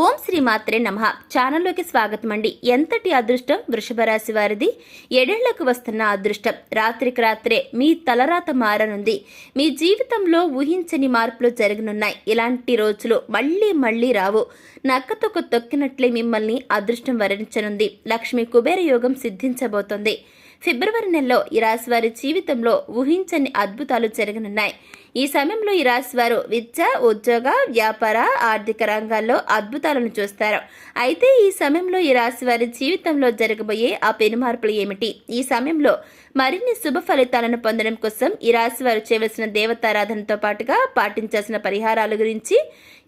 ఓం శ్రీ మాత్రే నమ. ఛానల్లోకి స్వాగతం అండి ఎంతటి అదృష్టం? వృషభ రాశి వారిది. ఎడేళ్ళకు వస్తున్న అదృష్టం. రాత్రికి రాత్రే మీ తలరాత మారనుంది. మీ జీవితంలో ఊహించని మార్పులు జరగనున్నాయి. ఇలాంటి రోజులు మళ్ళీ మళ్ళీ రావు. నక్కతొక్క తొక్కినట్లే మిమ్మల్ని అదృష్టం వరించనుంది. లక్ష్మి కుబేర యోగం సిద్ధించబోతోంది. ఫిబ్రవరి నెలలో ఈ రాశి వారి జీవితంలో ఊహించని అద్భుతాలు జరగనున్నాయి. ఈ సమయంలో ఈ రాశి వారు విద్య ఉద్యోగ వ్యాపార ఆర్థిక రంగాల్లో అద్భుతాలను చూస్తారు. అయితే ఈ సమయంలో ఈ రాశి వారి జీవితంలో జరగబోయే ఆ పెను మార్పులు ఏమిటి? ఈ సమయంలో మరిన్ని శుభ ఫలితాలను పొందడం కోసం ఈ రాశి వారు చేయవలసిన దేవతారాధనతో పాటుగా పాటించాల్సిన పరిహారాల గురించి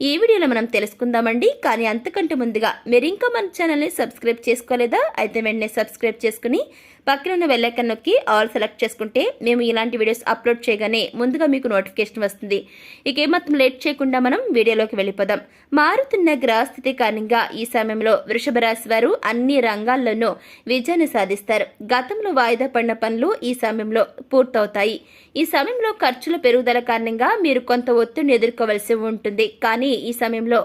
ఈ వీడియోలో మనం తెలుసుకుందామండి. కానీ అంతకంటే ముందుగా మీరు ఇంకా మన ఛానల్ని సబ్స్క్రైబ్ చేసుకోలేదా? అయితే వెంటనే సబ్స్క్రైబ్ చేసుకుని పక్కన ఉన్న నొక్కి ఆల్ సెలెక్ట్ చేసుకుంటే మేము ఇలాంటి వీడియోస్ అప్లోడ్ చేయగానే ముందుగా మీకు నోటిఫికేషన్ వస్తుంది. ఇక ఏమాత్రం లేట్ చేయకుండా మనం వీడియోలోకి వెళ్ళిపోదాం. మారుతున్న గ్రహస్థితి కారణంగా ఈ సమయంలో వృషభ రాశి వారు అన్ని రంగాల్లోనూ విజయాన్ని సాధిస్తారు. గతంలో వాయిదా పడిన పనులు ఈ సమయంలో పూర్తవుతాయి. ఈ సమయంలో ఖర్చుల పెరుగుదల కారణంగా మీరు కొంత ఒత్తిడిని ఎదుర్కోవలసి ఉంటుంది. కానీ ఈ సమయంలో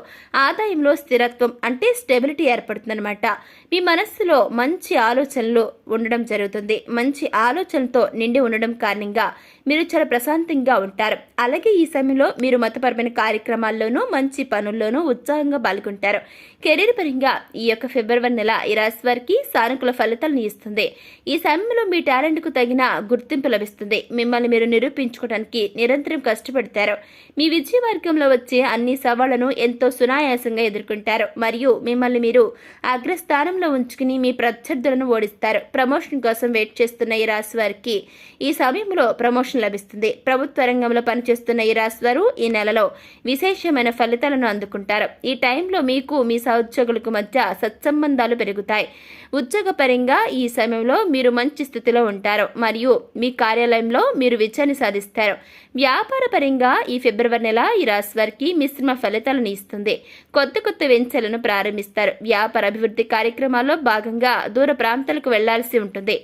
ఆదాయంలో స్థిరత్వం అంటే స్టెబిలిటీ ఏర్పడుతుందన్నమాట. మీ మనస్సులో మంచి ఆలోచనలు ఉండడం జరుగుతుంది. మంచి ఆలోచనలతో నిండి ఉండడం కారణంగా మీరు చాలా ప్రశాంతంగా ఉంటారు. అలాగే ఈ సమయంలో మీరు మతపరమైన కార్యక్రమాల్లోనూ మంచి పనుల్లోనూ ఉత్సాహంగా పాల్గొంటారు. కెరీర్ పరంగా ఈ యొక్క ఫిబ్రవరి నెల ఈ రాశి వారికి సానుకూల ఫలితాలను ఇస్తుంది. ఈ సమయంలో మీ టాలెంట్కు తగిన గుర్తింపు లభిస్తుంది. మిమ్మల్ని మీరు నిరూపించుకోవడానికి నిరంతరం కష్టపడతారు. మీ విజయ మార్గంలో వచ్చే అన్ని సవాళ్ళను ఎంతో సునాయాసంగా ఎదుర్కొంటారు. మరియు మిమ్మల్ని మీరు అగ్రస్థానంలో ఉంచుకుని మీ ప్రత్యర్థులను ఓడిస్తారు. ప్రమోషన్ కోసం వెయిట్ చేస్తున్న ఈ రాశి వారికి ఈ సమయంలో ప్రమోషన్ లభిస్తుంది. ప్రభుత్వ రంగంలో పనిచేస్తున్న ఈ రాశివారు ఈ నెలలో విశేషమైన ఫలితాలను అందుకుంటారు. ఈ టైంలో మీకు మీ సహోద్యోగులకు మధ్య సత్సంబంధాలు పెరుగుతాయి. ఉద్యోగపరంగా ఈ సమయంలో మీరు మంచి స్థితిలో ఉంటారు. మరియు మీ కార్యాలయంలో మీరు విజయాన్ని సాధిస్తారు. వ్యాపార పరంగా ఈ ఫిబ్రవరి నెల ఈ రాశి వారికి మిశ్రమ ఫలితాలను ఇస్తుంది. కొత్త కొత్త వెంచర్లను ప్రారంభిస్తారు. వ్యాపార అభివృద్ధి కార్యక్రమాల్లో భాగంగా దూర ప్రాంతాలకు వెళ్ళాల్సి ఉంటుంది.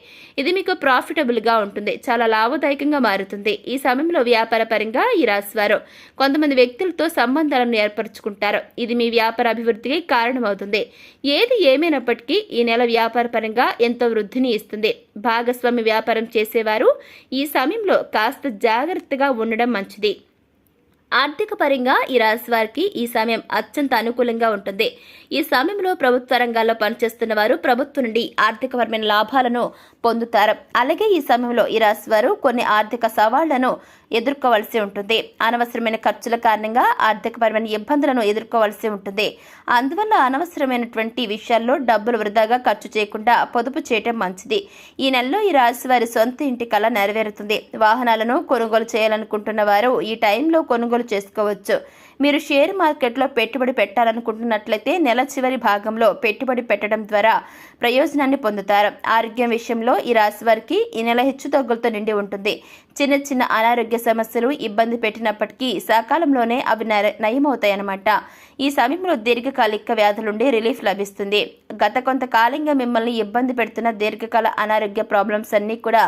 ఇది మీకు ప్రాఫిటబుల్గా ఉంటుంది. చాలా లాభదాయకంగా మారుతుంది. ఈ సమయంలో వ్యాపార పరంగా ఈ రాశివారు. కొంతమంది వ్యక్తులతో సంబంధాలను ఏర్పరచుకుంటారు. ఇది మీ వ్యాపార అభివృద్ధికి కారణమవుతుంది. ఏది ఏమైనప్పటికీ ఈ నెల వ్యాపార పరంగా ఎంతో వృద్ధిని ఇస్తుంది. భాగస్వామి వ్యాపారం చేసేవారు ఈ సమయంలో కాస్త జాగ్రత్తగా ఉండడం మంచిది. ఆర్థిక పరంగా ఈ రాశి వారికి ఈ సమయం అత్యంత అనుకూలంగా ఉంటుంది. ఈ సమయంలో ప్రభుత్వ రంగాల్లో పనిచేస్తున్న వారు ప్రభుత్వం నుండి ఆర్థికపరమైన లాభాలను పొందుతారు. అలాగే ఈ సమయంలో ఈ రాశి వారు కొన్ని ఆర్థిక సవాళ్ళను ఎదుర్కోవాల్సి ఉంటుంది. అనవసరమైన ఖర్చుల కారణంగా ఆర్థికపరమైన ఇబ్బందులను ఎదుర్కోవాల్సి ఉంటుంది. అందువల్ల అనవసరమైనటువంటి విషయాల్లో డబ్బులు వృధాగా ఖర్చు చేయకుండా పొదుపు చేయటం మంచిది. ఈ నెలలో ఈ రాశి వారి సొంత ఇంటి కళ నెరవేరుతుంది. వాహనాలను కొనుగోలు చేయాలనుకుంటున్న వారు ఈ టైంలో కొనుగోలు చేసుకోవచ్చు. మీరు షేర్ మార్కెట్లో పెట్టుబడి పెట్టాలనుకుంటున్నట్లయితే నెల చివరి భాగంలో పెట్టుబడి పెట్టడం ద్వారా ప్రయోజనాన్ని పొందుతారు. ఆరోగ్యం విషయంలో ఈ రాశి వారికి ఈ నెల హెచ్చుతగ్గులతో నిండి ఉంటుంది. చిన్న చిన్న అనారోగ్య సమస్యలు ఇబ్బంది పెట్టినప్పటికీ సకాలంలోనే అవి నయమవుతాయన్నమాట. ఈ సమయంలో దీర్ఘకాలిక వ్యాధులుండి రిలీఫ్ లభిస్తుంది. గత కొంతకాలంగా మిమ్మల్ని ఇబ్బంది పెడుతున్న దీర్ఘకాల అనారోగ్య ప్రాబ్లమ్స్ అన్నీ కూడా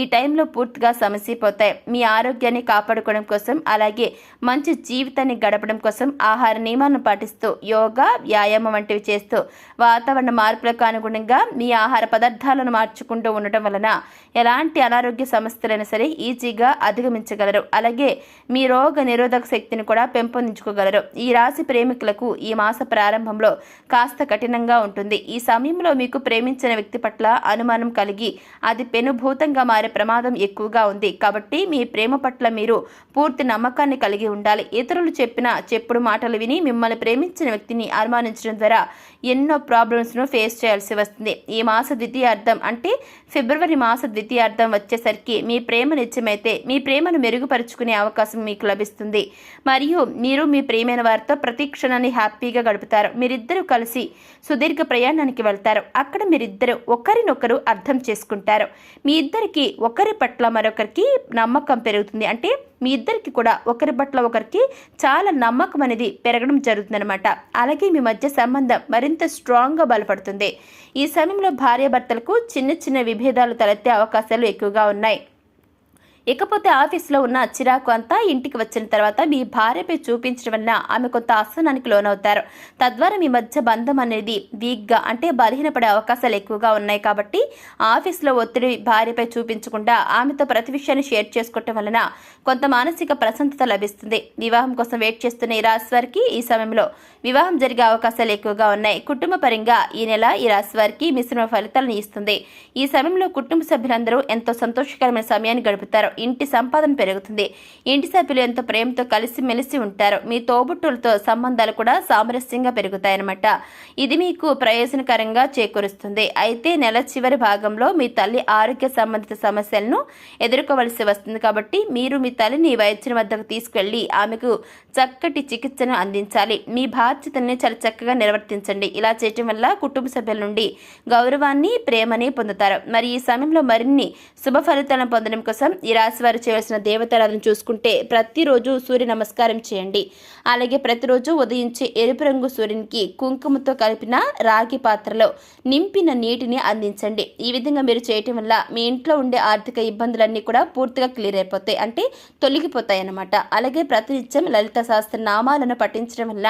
ఈ టైంలో పూర్తిగా సమసిపోతాయి. మీ ఆరోగ్యాన్ని కాపాడుకోవడం కోసం అలాగే మంచి జీవితాన్ని గడపడం కోసం ఆహార నియమాలను పాటిస్తూ యోగా వ్యాయామం వంటివి చేస్తూ వాతావరణ మార్పులకు అనుగుణంగా మీ ఆహార పదార్థాలను మార్చుకుంటూ ఉండటం వలన ఎలాంటి అనారోగ్య సమస్యలైనా సరే ఈజీగా అధిగమించగలరు. అలాగే మీ రోగ నిరోధక శక్తిని కూడా పెంపొందించుకోగలరు. ఈ రాశి ప్రేమికులకు ఈ మాస ప్రారంభంలో కాస్త కఠినంగా ఉంటుంది. ఈ సమయంలో మీకు ప్రేమించిన వ్యక్తి పట్ల అనుమానం కలిగి అది పెనుభూతంగా మారే ప్రమాదం ఎక్కువగా ఉంది. కాబట్టి మీ ప్రేమ పట్ల మీరు పూర్తి నమ్మకాన్ని కలిగి ఉండాలి. ఇతరులు చెప్పిన చెప్పుడు మాటలు విని మిమ్మల్ని ప్రేమించిన వ్యక్తిని అనుమానించడం ద్వారా ఎన్నో ప్రాబ్లమ్స్ను ఫేస్ చేయాల్సి వస్తుంది. ఈ మాస ద్వితీయార్థం అంటే ఫిబ్రవరి మాస ద్వితీయార్థం వచ్చేసరికి మీ ప్రేమ ఆలస్యమైతే మీ ప్రేమను మెరుగుపరుచుకునే అవకాశం మీకు లభిస్తుంది. మరియు మీరు మీ ప్రేమైన వారితో ప్రతి క్షణాన్ని హ్యాపీగా గడుపుతారు. మీరిద్దరూ కలిసి సుదీర్ఘ ప్రయాణానికి వెళ్తారు. అక్కడ మీరిద్దరు ఒకరినొకరు అర్థం చేసుకుంటారు. మీ ఇద్దరికి ఒకరి పట్ల మరొకరికి నమ్మకం పెరుగుతుంది. అంటే మీ ఇద్దరికి కూడా ఒకరి పట్ల ఒకరికి చాలా నమ్మకం అనేది పెరగడం జరుగుతుందన్నమాట. అలాగే మీ మధ్య సంబంధం మరింత స్ట్రాంగ్గా బలపడుతుంది. ఈ సమయంలో భార్యాభర్తలకు చిన్న చిన్న విభేదాలు తలెత్తే అవకాశాలు ఎక్కువగా ఉన్నాయి. ఇకపోతే ఆఫీస్లో ఉన్న చిరాకు అంతా ఇంటికి వచ్చిన తర్వాత మీ భార్యపై చూపించడం వలన ఆమె కొంత అసహనానికి లోనవుతారు. తద్వారా మీ మధ్య బంధం అనేది వీక్గా అంటే బలహీనపడే అవకాశాలు ఎక్కువగా ఉన్నాయి కాబట్టి ఆఫీస్లో ఒత్తిడి భార్యపై చూపించకుండా ఆమెతో ప్రతి విషయాన్ని షేర్ చేసుకోవటం వలన కొంత మానసిక ప్రశాంతత లభిస్తుంది. వివాహం కోసం వెయిట్ చేస్తున్న ఈ రాశి వారికి ఈ సమయంలో వివాహం జరిగే అవకాశాలు ఎక్కువగా ఉన్నాయి. కుటుంబ పరంగా ఈ నెల ఈ రాశి వారికి మిశ్రమ ఫలితాలను ఇస్తుంది. ఈ సమయంలో కుటుంబ సభ్యులందరూ ఎంతో సంతోషకరమైన సమయాన్ని గడుపుతారు. ఇంటి సంపాదన పెరుగుతుంది. ఇంటి సభ్యులు ఎంతో ప్రేమతో కలిసిమెలిసి ఉంటారు. మీ తోబుట్టులతో సంబంధాలు కూడా సామరస్యంగా పెరుగుతాయన్నమాట. ఇది మీకు ప్రయోజనకరంగా చేకూరుస్తుంది. అయితే నెల చివరి భాగంలో మీ తల్లి ఆరోగ్య సంబంధిత సమస్యలను ఎదుర్కోవలసి వస్తుంది కాబట్టి మీరు మీ తల్లిని వైద్యుని వద్దకు తీసుకెళ్ళి ఆమెకు చక్కటి చికిత్సను అందించాలి. మీ బాధ్యతల్ని చాలా చక్కగా నిర్వర్తించండి. ఇలా చేయటం వల్ల కుటుంబ సభ్యుల నుండి గౌరవాన్ని ప్రేమని పొందుతారు. మరి ఈ సమయంలో మరిన్ని శుభ ఫలితాలను పొందడం కోసం ఈ రాశి వారు చేయాల్సిన దేవతారాధన చూసుకుంటే ప్రతిరోజు సూర్య నమస్కారం చేయండి. అలాగే ప్రతిరోజు ఉదయించే ఎరుపు రంగు సూర్యునికి కుంకుమతో కలిపిన రాగి పాత్రలో నింపిన నీటిని అందించండి. ఈ విధంగా మీరు చేయటం వల్ల మీ ఇంట్లో ఉండే ఆర్థిక ఇబ్బందులన్నీ కూడా పూర్తిగా క్లియర్ అయిపోతాయి. అంటే తొలగిపోతాయి అన్నమాట అలాగే ప్రతినిత్యం లలిత శాస్త్ర నామాలను పఠించడం వల్ల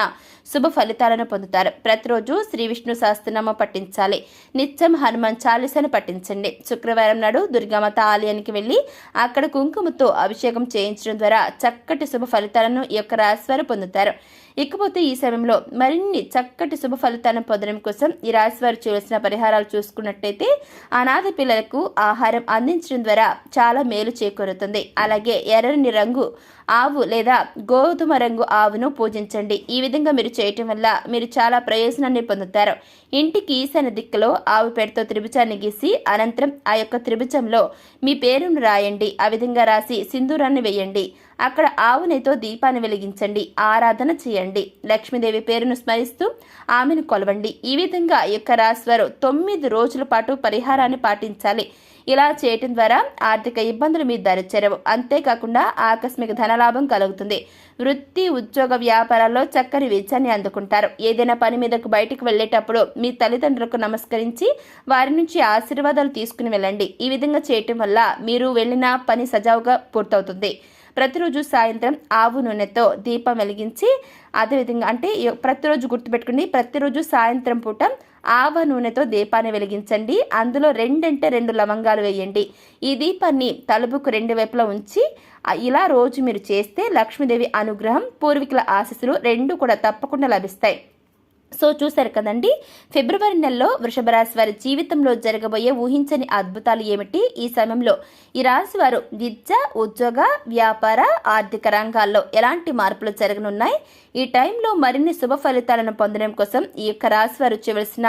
శుభ ఫలితాలను పొందుతారు. ప్రతిరోజు శ్రీ విష్ణు సహస్రనామం పఠించాలి. నిత్యం హనుమాన్ చాలీసాను పఠించండి. శుక్రవారం నాడు దుర్గామాత ఆలయానికి వెళ్ళి అక్కడ కుంకుమతో అభిషేకం చేయించడం ద్వారా చక్కటి శుభ ఫలితాలను ఈ యొక్క రాశివారు పొందుతారు. ఇకపోతే ఈ సమయంలో మరిన్ని చక్కటి శుభ ఫలితాలను పొందడం కోసం ఈ రాశి వారు చేయవలసిన పరిహారాలు చూసుకున్నట్టయితే అనాథ పిల్లలకు ఆహారం అందించడం ద్వారా చాలా మేలు చేకూరుతుంది. అలాగే ఎర్రని రంగు ఆవు లేదా గోధుమ రంగు ఆవును పూజించండి. ఈ విధంగా మీరు చేయటం వల్ల మీరు చాలా ప్రయోజనాన్ని పొందుతారు. ఇంటికి ఈశాన్య దిక్కులో ఆవు పేరుతో త్రిభుజాన్ని గీసి అనంతరం ఆ యొక్క త్రిభుజంలో మీ పేరును రాయండి. ఆ విధంగా రాసి సింధూరాన్ని వేయండి. అక్కడ ఆవు నెయ్యితో దీపాన్ని వెలిగించండి ఆరాధన చేయండి. లక్ష్మీదేవి పేరును స్మరిస్తూ ఆమెను కొలవండి. ఈ విధంగా యొక్క రాశివారు తొమ్మిది రోజుల పాటు పరిహారాన్ని పాటించాలి. ఇలా చేయటం ద్వారా ఆర్థిక ఇబ్బందులు మీ దరిచేరవు అంతేకాకుండా ఆకస్మిక ధనలాభం కలుగుతుంది. వృత్తి ఉద్యోగ వ్యాపారాల్లో చక్కని విజయాన్ని అందుకుంటారు. ఏదైనా పని మీదకు బయటకు వెళ్ళేటప్పుడు మీ తల్లిదండ్రులకు నమస్కరించి వారి నుంచి ఆశీర్వాదాలు తీసుకుని వెళ్ళండి. ఈ విధంగా చేయటం వల్ల మీరు వెళ్ళిన పని సజావుగా పూర్తవుతుంది. ప్రతిరోజు సాయంత్రం ఆవు నూనెతో దీపం వెలిగించి అదేవిధంగా అంటే ప్రతిరోజు గుర్తుపెట్టుకుని ప్రతిరోజు సాయంత్రం పూట ఆవ నూనెతో దీపాన్ని వెలిగించండి. అందులో రెండంటే రెండు లవంగాలు వేయండి. ఈ దీపాన్ని తలుపుకు రెండు వైపులా ఉంచి ఇలా రోజు మీరు చేస్తే లక్ష్మీదేవి అనుగ్రహం పూర్వీకుల ఆశీస్సులు రెండు కూడా తప్పకుండా లభిస్తాయి. సో చూశారు కదండి. ఫిబ్రవరి నెలలో వృషభ రాశి వారి జీవితంలో జరగబోయే ఊహించని అద్భుతాలు ఏమిటి? ఈ సమయంలో ఈ రాశి వారు విద్య ఉద్యోగ వ్యాపార ఆర్థిక రంగాల్లో ఎలాంటి మార్పులు జరగనున్నాయి? ఈ టైంలో మరిన్ని శుభ ఫలితాలను పొందడం కోసం ఈ యొక్క రాశి వారు చేయవలసిన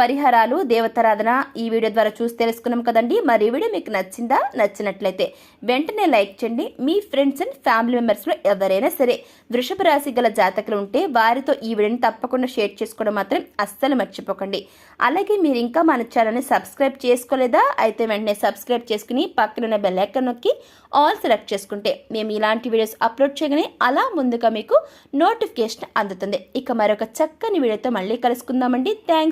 పరిహారాలు దేవతారాధన ఈ వీడియో ద్వారా చూసి తెలుసుకున్నాం కదండి. మరి ఈ వీడియో మీకు నచ్చిందా? నచ్చినట్లయితే వెంటనే లైక్ చేయండి. మీ ఫ్రెండ్స్ అండ్ ఫ్యామిలీ మెంబర్స్లో ఎవరైనా సరే వృషభ రాశి గల జాతకులు ఉంటే వారితో ఈ వీడియోని తప్పకుండా షేర్ చేసుకోవడం మాత్రం అస్సలు మర్చిపోకండి. అలాగే మీరు ఇంకా మన ఛానల్ని సబ్స్క్రైబ్ చేసుకోలేదా? అయితే వెంటనే సబ్స్క్రైబ్ చేసుకుని పక్కనున్న బెల్ ఐకాన్ నొక్కి ఆల్ సెలెక్ట్ చేసుకుంటే మేము ఇలాంటి వీడియోస్ అప్లోడ్ చేయగానే అలా ముందుగా మీకు నోటిఫికేషన్ అందుతుంది. ఇక మరొక చక్కని వీడియోతో మళ్ళీ కలుసుకుందామండి. థ్యాంక్స్.